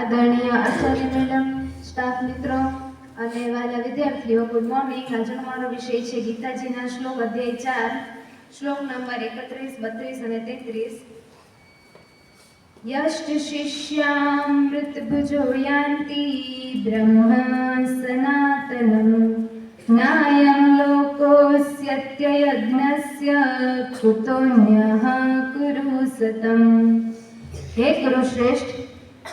આદરણીય Acharya madam, staff મિત્રો અને વાલા વિદ્યાર્થીઓ ગુડ મોર્નિંગ આજનો મારો વિષય છે ગીતાજીના શ્લોક અધ્યાય ચાર, શ્લોક નંબર એકત્રીસ, બત્રીસ અને તેત્રીસ. યષ્ટ શિષ્યામૃત ભુજો યાન્તિ બ્રહ્મ સનાતનમ. નાયમ લોકોસ્યત્યયજ્ઞસ્ય કુતોન્યઃ કુરુ સતમ. હે કુરુશ્રેષ્ઠ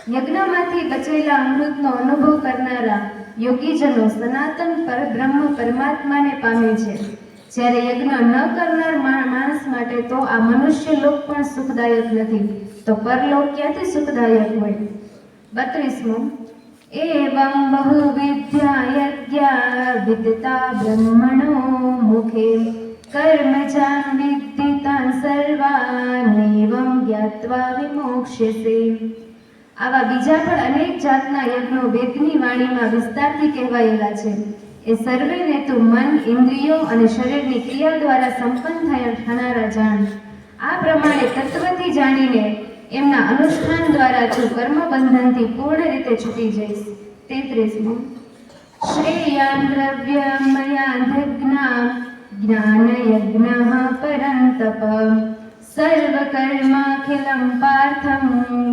યજ્ઞમાંથી બચેલા અમૃતનો અનુભવ કરનારા યોગીજનો સનાતન પરબ્રહ્મ પરમાત્માને પામે છે. જ્યારે યજ્ઞ ન કરનાર માણસ માટે તો આ મનુષ્ય લોક પણ સુખદાયક નથી. તો પરલોક ક્યાંથી સુખદાયક હોય? બત્રીસમું, એવં બહુવિધ્યા યજ્ઞા વિદતા બ્રહ્મણો મુખે. કર્મજાન વિદ્ધિતા સર્વાનેવં જ્ઞાત્વા વિમોક્ષ્યસે આવા બીજા પણ અનેક જાતના યજ્ઞો વેદની વાણીમાં વિસ્તારથી કહેવાયેલા છે. એ સર્વેને તું મન, ઇન્દ્રિયો અને શરીરની ક્રિયા દ્વારા સંપન્ન થયેલ થનારા જાણ. આ પ્રમાણે તત્વથી જાણીને એમના અનુષ્ઠાન દ્વારા તું કર્મબંધનથી પૂર્ણ રીતે છૂટી જઈશ. તેત્રીસમું. શ્રેયાન જ્ઞાન યજ્ઞ પરંતપ સર્વકર્માખિલમ પાર્થમ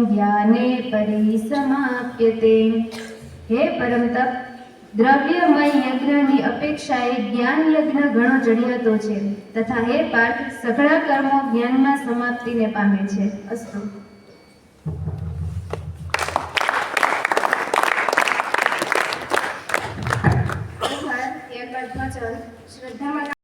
જ્ઞાને પરિસમાપ્યતે હે પરમ તપ દ્રવ્યમય યજ્ઞની અપેક્ષાએ જ્ઞાન યજ્ઞ ઘણો ચડિયાતો છે તથા હે પાર્થ સઘળા કર્મો જ્ઞાનમાં સમાપ્તિને પામે છે અસ્તુ શ્રદ્ધા